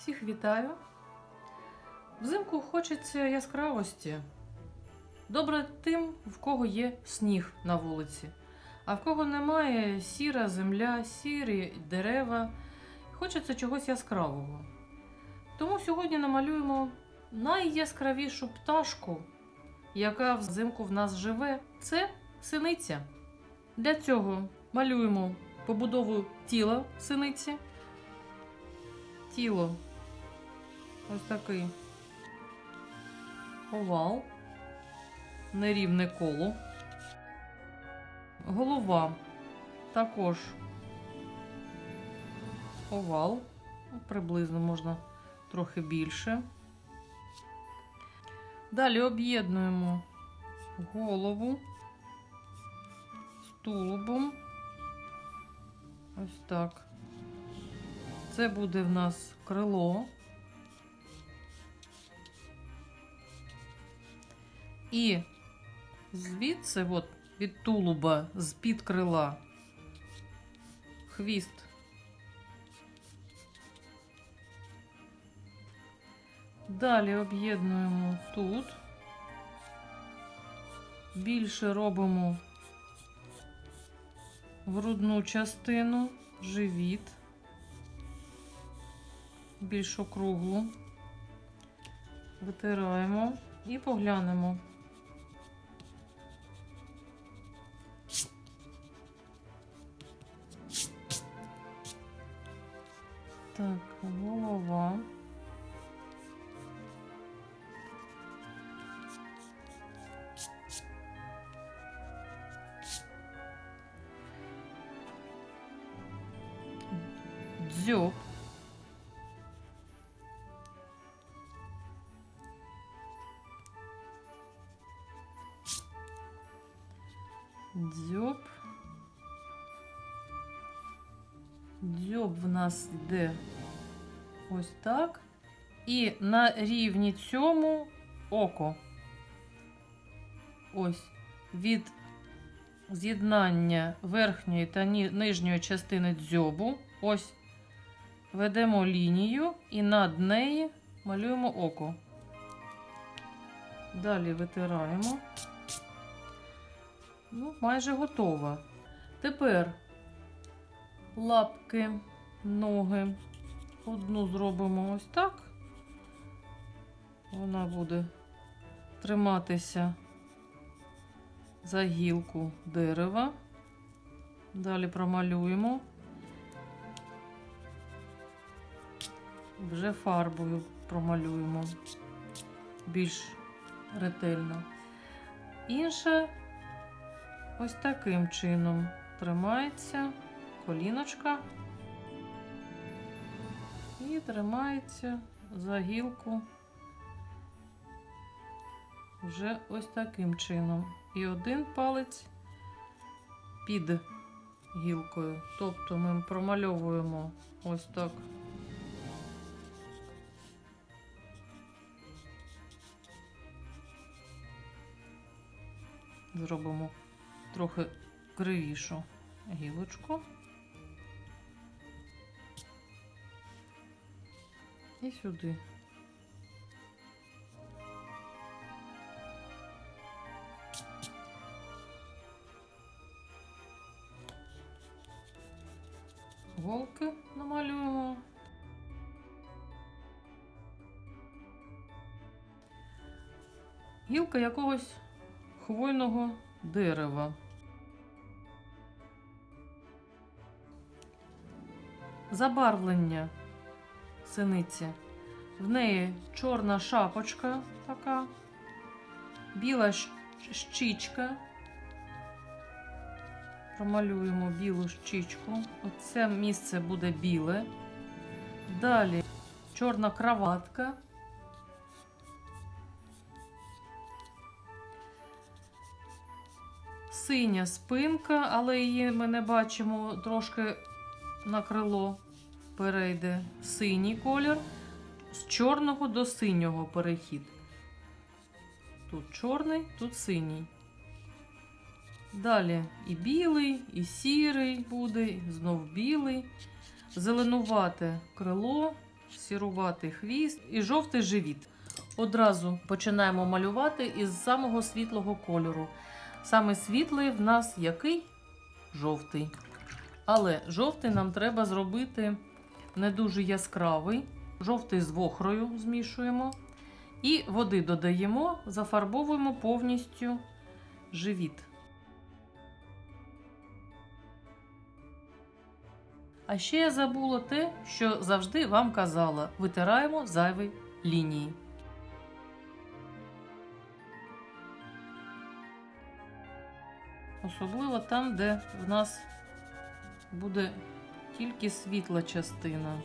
Всіх вітаю. Взимку хочеться яскравості. Добре тим, в кого є сніг на вулиці, а в кого немає сіра земля, сірі дерева. Хочеться чогось яскравого. Тому сьогодні намалюємо найяскравішу пташку, яка взимку в нас живе. Це синиця. Для цього малюємо побудову тіла синиці. Тіло ось такий овал, нерівне коло. Голова також овал, приблизно можна трохи більше. Далі об'єднуємо голову з тулубом. Ось так. Це буде в нас крило. І звідси, от, від тулуба, з-під крила, хвіст. Далі об'єднуємо тут. Більше робимо грудну частину, живіт, більш округлу. Витираємо і поглянемо. Так, голова. Дзьоб. Дзьоб. Дзьоб в нас йде ось так. І на рівні цьому око. Ось від з'єднання верхньої та нижньої частини дзьобу. Ось ведемо лінію і над неї малюємо око. Далі витираємо. Ну, майже готова. Тепер лапки, ноги. Одну зробимо ось так. Вона буде триматися за гілку дерева. Далі промалюємо. Вже фарбою промалюємо більш ретельно. Інше ось таким чином тримається коліночка і тримається за гілку вже ось таким чином. І один палець під гілкою. Тобто ми промальовуємо ось так. Зробимо трохи кривішу гілочку. І сюди. Голки намалюємо. Гілка якогось хвойного дерева. Забарвлення синиці. В неї чорна шапочка така, біла щічка. Промалюємо білу щічку. Оце місце буде біле. Далі чорна краватка. Синя спинка, але її ми не бачимо трошки на крило перейде синій колір. З чорного до синього перехід. Тут чорний, тут синій. Далі і білий, і сірий буде, знов білий. Зеленувате крило, сіруватий хвіст і жовтий живіт. Одразу починаємо малювати із самого світлого кольору. Саме світлий в нас який? Жовтий. Але жовтий нам треба зробити не дуже яскравий. Жовтий з вохрою змішуємо. І води додаємо, зафарбовуємо повністю живіт. А ще я забула те, що завжди вам казала: витираємо зайві лінії. Особливо там, де в нас буде тільки світла частина.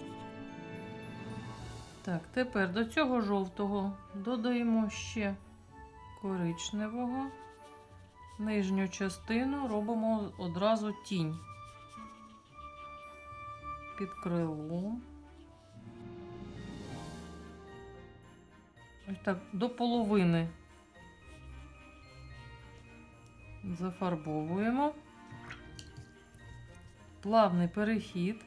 Так, тепер до цього жовтого додаємо ще коричневого. Нижню частину робимо одразу тінь під крилом. Ось так, до половини зафарбовуємо. Плавний перехід.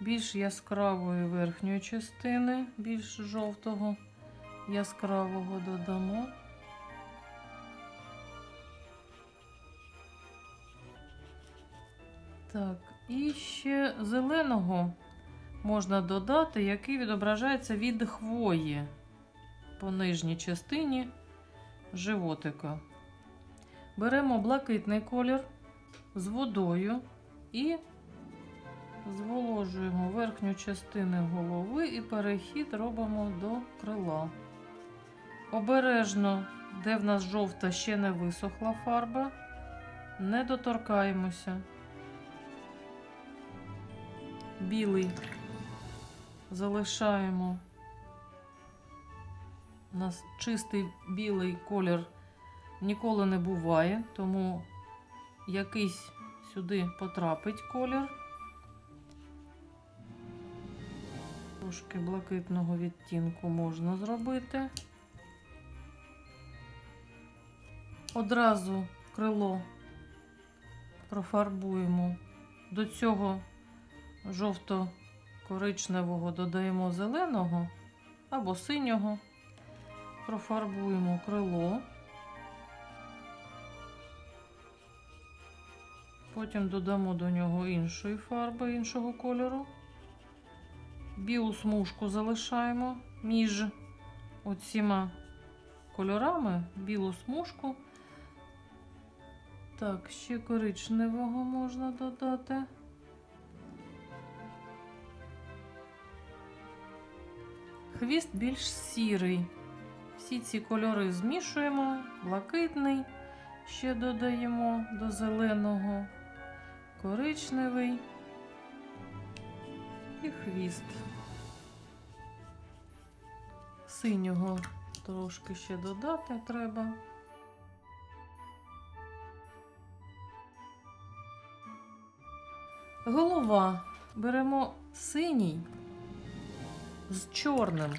Більш яскравої верхньої частини, більш жовтого, яскравого додамо. Так, і ще зеленого можна додати, який відображається від хвої по нижній частині животика. Беремо блакитний колір з водою і зволожуємо верхню частину голови і перехід робимо до крила. Обережно, де в нас жовта ще не висохла фарба, не доторкаємося. Білий залишаємо. У нас чистий білий колір ніколи не буває, тому якийсь сюди потрапить колір. Трошки блакитного відтінку можна зробити. Одразу крило профарбуємо. До цього жовто-коричневого додаємо зеленого або синього. Профарбуємо крило. Потім додамо до нього іншої фарби, іншого кольору. Білу смужку залишаємо між оціма кольорами, білу смужку. Так, ще коричневого можна додати. Хвіст більш сірий. Всі ці кольори змішуємо, блакитний ще додаємо до зеленого, коричневий і хвіст. Синього трошки ще додати треба. Голова беремо синій з чорним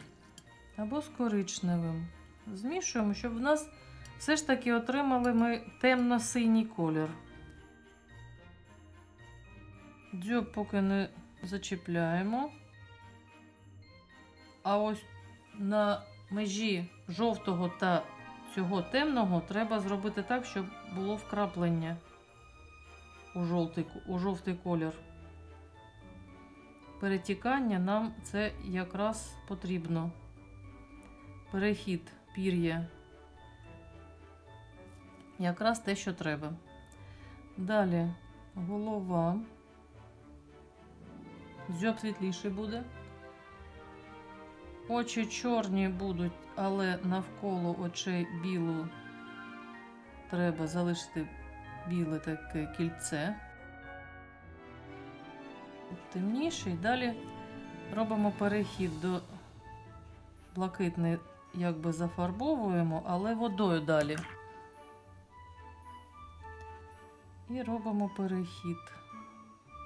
або з коричневим. Змішуємо, щоб в нас все ж таки отримали ми темно-синій колір. Дзьоб поки не зачіпляємо. А ось на межі жовтого та цього темного треба зробити так, щоб було вкраплення у жовтий, у жовтий колір. Перетікання нам це якраз потрібно. Перехід пір'я. Якраз те, що треба. Далі голова. Зьоб світліший буде. Очі чорні будуть, але навколо очей білу треба залишити біле таке кільце. Темніший. Далі робимо перехід до блакитний, якби зафарбовуємо, але водою далі. І робимо перехід.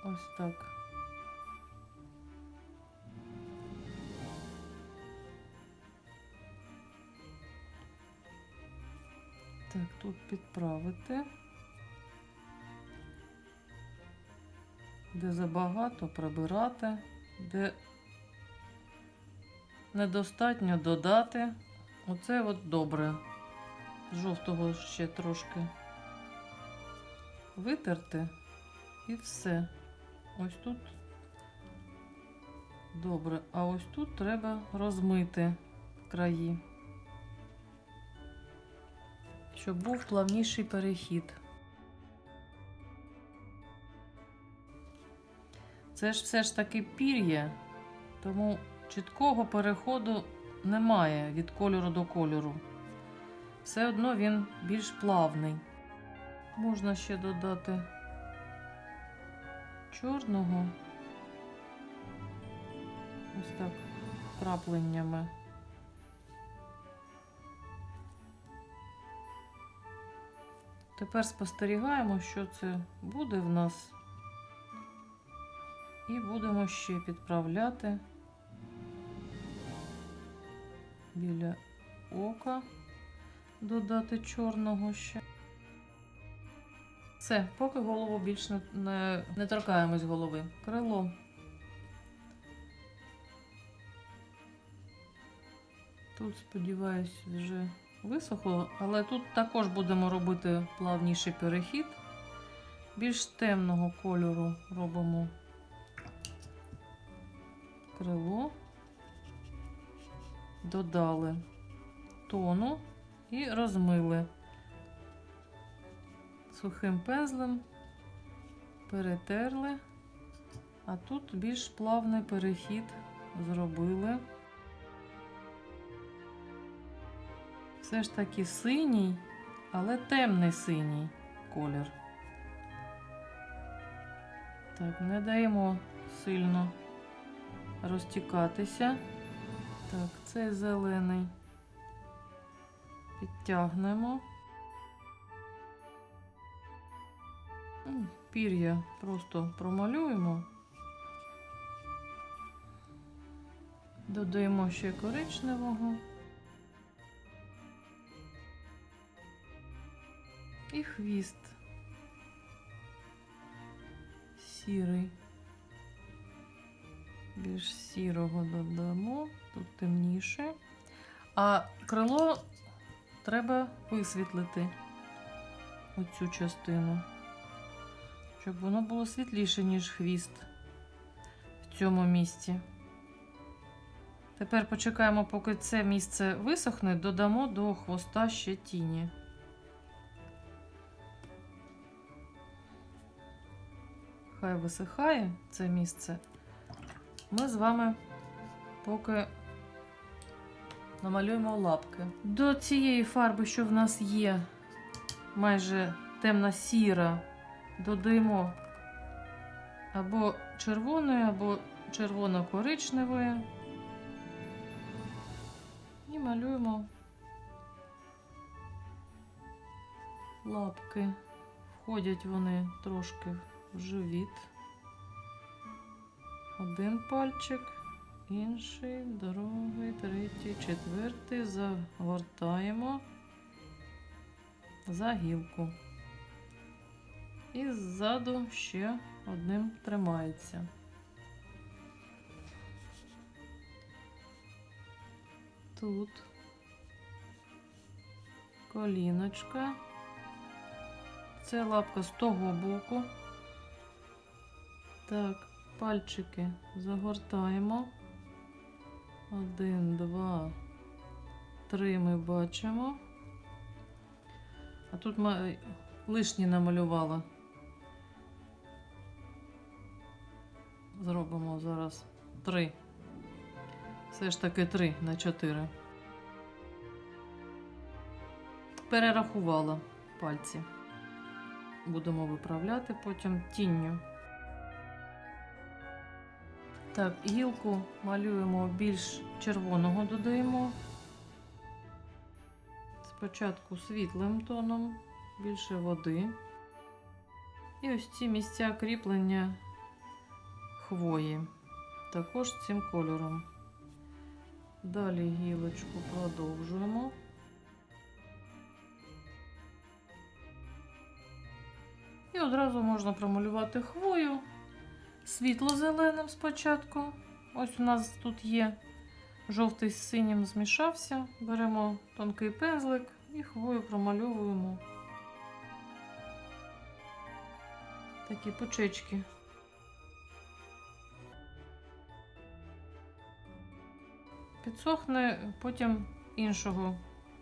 Ось так. Так, тут підправити. де забагато прибирати, де недостатньо додати. Оце от добре. Жовтого ще трошки витерти і все. Ось тут добре, а ось тут треба розмити краї, щоб був плавніший перехід. Це ж все ж таки пір'я, тому чіткого переходу немає від кольору до кольору. Все одно він більш плавний. Можна ще додати чорного. Ось так крапленнями. Тепер спостерігаємо, що це буде в нас. І будемо ще підправляти біля ока, додати чорного ще. Все, поки голову більш не, не, не торкаємось голови. Крило. Тут, сподіваюсь, вже висохло, але тут також будемо робити плавніший перехід. Більш темного кольору робимо крило, додали тону і розмили сухим пензлем, перетерли, а тут більш плавний перехід зробили. Все ж таки синій, але темний синій колір. Так, не даємо сильно розтікатися. Так, цей зелений підтягнемо. Пір'я просто промалюємо. Додаємо ще коричневого. І хвіст сірий. Більш сірого додамо, тут темніше. А крило треба висвітлити оцю частину, щоб воно було світліше, ніж хвіст в цьому місці. Тепер почекаємо, поки це місце висохне, додамо до хвоста ще тіні. Хай висихає це місце. Ми з вами поки намалюємо лапки. До цієї фарби, що в нас є, майже темно-сіра, додаємо або червоної, або червоно-коричневої. І малюємо лапки. Входять вони трошки живіт. Один пальчик, інший, другий, третій, четвертий. Загортаємо за гілку. І ззаду ще одним тримається. Тут коліночка. Це лапка з того боку. Так, пальчики загортаємо. Один, два, три ми бачимо. А тут лишні намалювала. Зробимо зараз три. Все ж таки три на чотири. Перерахувала пальці. Будемо виправляти потім тінню. Так, гілку малюємо більш червоного додаємо. Спочатку світлим тоном, більше води. І ось ці місця кріплення хвої. Також цим кольором. Далі гілочку продовжуємо. І одразу можна промалювати хвою світло-зеленим спочатку. Ось у нас тут є жовтий з синім змішався. Беремо тонкий пензлик і хвою промальовуємо такі пучечки. Підсохне, потім іншого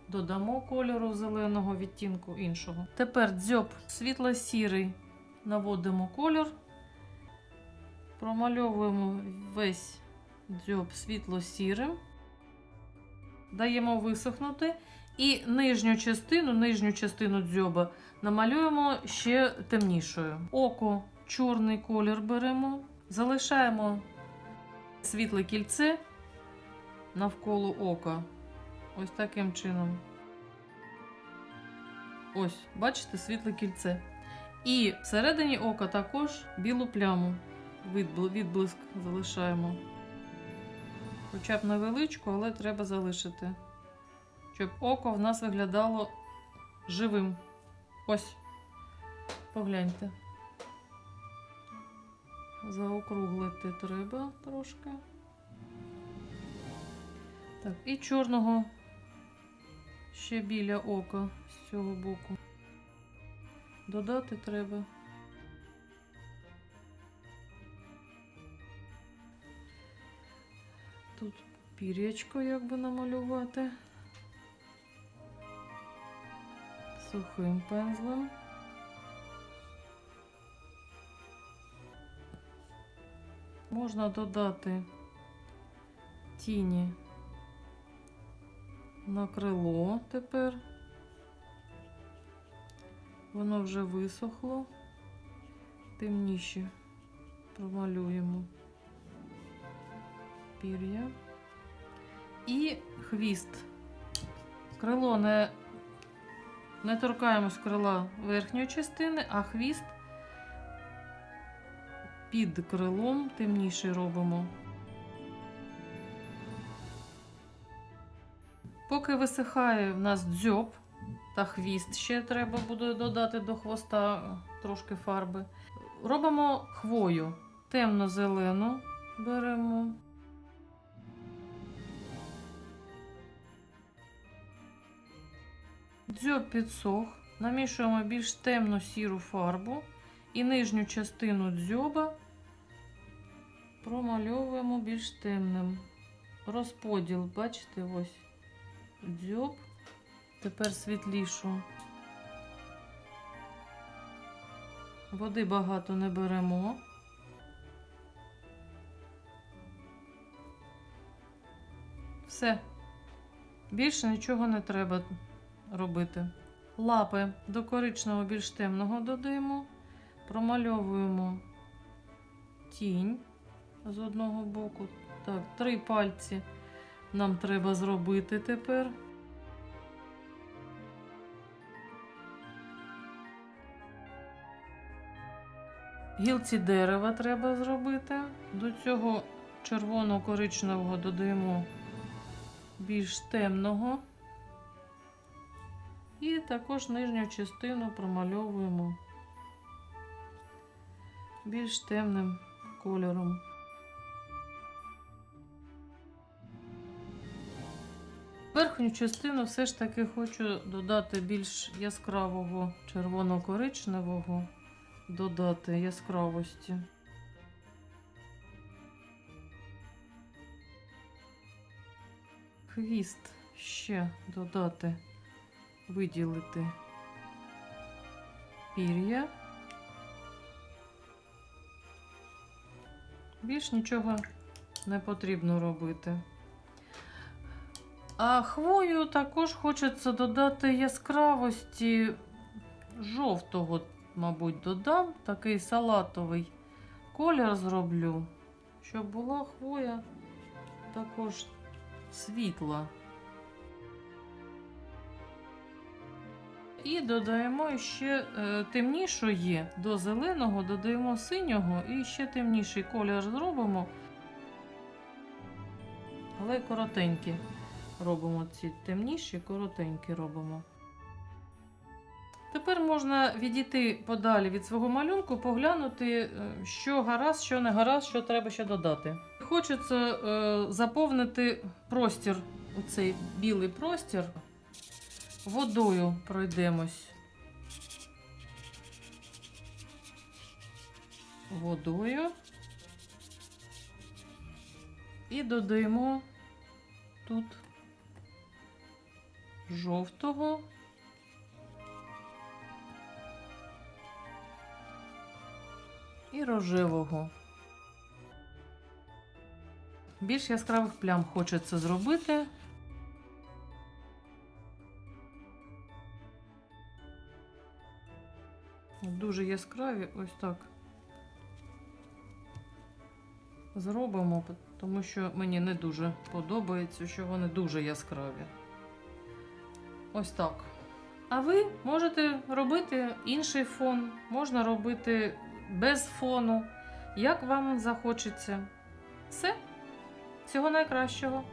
додамо кольору зеленого відтінку іншого. Тепер дзьоб світло-сірий наводимо колір, промальовуємо весь дзьоб світло-сірим, даємо висохнути і нижню частину, нижню частину дзьоба намалюємо ще темнішою. Око, чорний колір беремо, залишаємо світле кільце навколо ока. Ось таким чином. Ось, бачите, світле кільце. І всередині ока також білу пляму. Відбл- Відблиск залишаємо. Хоча б невеличку, але треба залишити. Щоб око в нас виглядало живим. Ось. Погляньте. Заокруглити треба трошки. Так, і чорного ще біля ока з цього боку. Додати треба. Тут пір'ячко як би намалювати. Сухим пензлем. Можна додати тіні на крило тепер. Воно вже висохло. Темніше промалюємо пір'я. І хвіст. Крило не, не торкаємось крила верхньої частини, а хвіст під крилом темніший робимо. Поки висихає в нас дзьоб та хвіст, ще треба буде додати до хвоста трошки фарби. Робимо хвою темно-зелену беремо. Дзьоб підсох, намішуємо більш темно-сіру фарбу і нижню частину дзьоба промальовуємо більш темним. Розподіл, бачите, ось дзьоб. Тепер світлішу. Води багато не беремо. Все. Більше нічого не треба робити. Лапи до коричневого більш темного додаємо, промальовуємо тінь з одного боку. Так, три пальці нам треба зробити тепер. Гілці дерева треба зробити. До цього червоно-коричневого додаємо більш темного. І також нижню частину промальовуємо більш темним кольором. Верхню частину все ж таки хочу додати більш яскравого червоно-коричневого, додати яскравості. Хвіст ще додати, виділити пір'я. Більш нічого не потрібно робити. А хвою також хочеться додати яскравості жовтого, мабуть, додам. Такий салатовий колір зроблю, щоб була хвоя також світла. І додаємо ще е, темнішої до зеленого, додаємо синього і ще темніший колір зробимо, але коротенькі робимо ці темніші, коротенькі робимо. Тепер можна відійти подалі від свого малюнку, поглянути, е, що гаразд, що не гаразд, що треба ще додати. Хочеться е, заповнити простір, оцей білий простір. Водою пройдемось. Водою. І додаємо тут жовтого. І рожевого. Більш яскравих плям хочеться зробити. Дуже яскраві, ось так. Зробимо, тому що мені не дуже подобається, що вони дуже яскраві. Ось так. А ви можете робити інший фон, можна робити без фону, як вам захочеться. Все, всього найкращого.